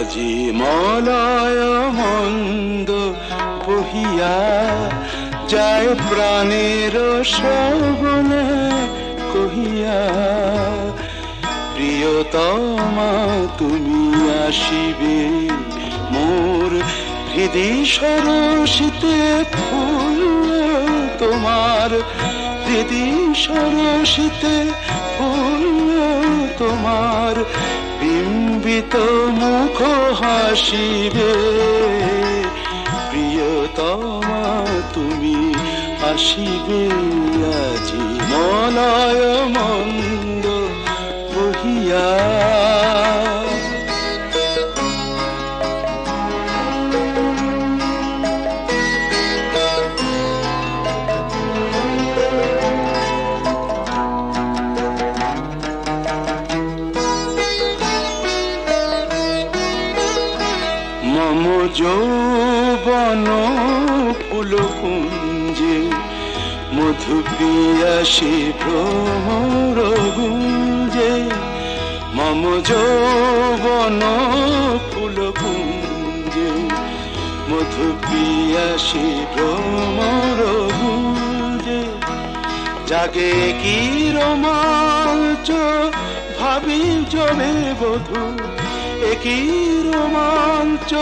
আজি মলয় মন্দ বহিয়া যায় প্রাণের শ্রবণে কহিয়া, প্রিয়তমা, তুমি আসিবে মোর হৃদি সরসিতে ফুল তোমার হৃদি সরসিতে ফুল তোমার বিম্বিত মুখ হাসিবে প্রিয়তমা তুমি আসিবে আজি। মলয় মন্দ বহিয়া যৌবন ফুল কুঞ্জে মধু পিয়াসী ভ্রমর গুঞ্জে মম যৌবন ফুল কুঞ্জে মধু পিয়াসী ভ্রমর গুঞ্জে জাগে কি রোমাঞ্চ ভাবি জমে বধু একই রোমাঞ্চ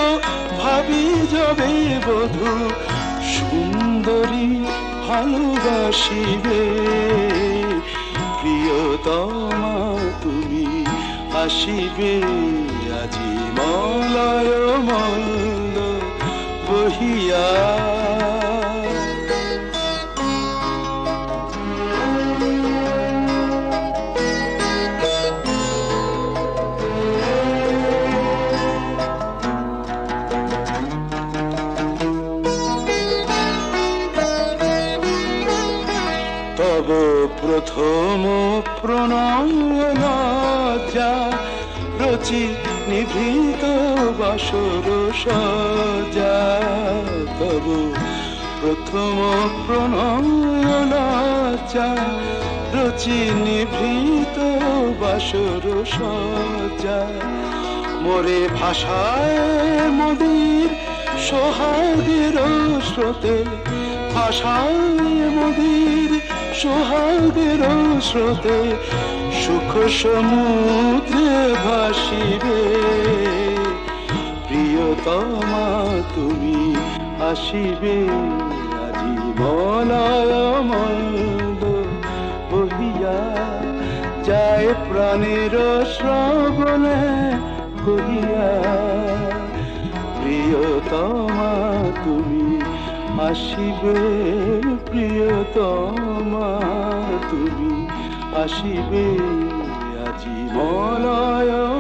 ভাবি যাবে বধু সুন্দরী ভালোবাসিবে। প্রিয়তমা তুমি আসিবে আজি মলয় মন্দ বহিয়া প্রথম প্রণয়না রচি নিভৃত বাসর সজা তব প্রথম প্রণয়না রচি নিভৃত বাসর সজা মোরে ভাষায় মদির সোহাগের স্রোতে, ভাষায় মদির সোহাগের স্রোতে সুখ সমুদ্রে ভাসিবে। প্রিয়তমা, তুমি আসিবে, আজি মন্দ বহিয়া যায় প্রাণের শ্রবণে কহিয়া, প্রিয়তমা, তুমি আসিবে প্রিয়তমা তুমি আসিবে আজি মলয়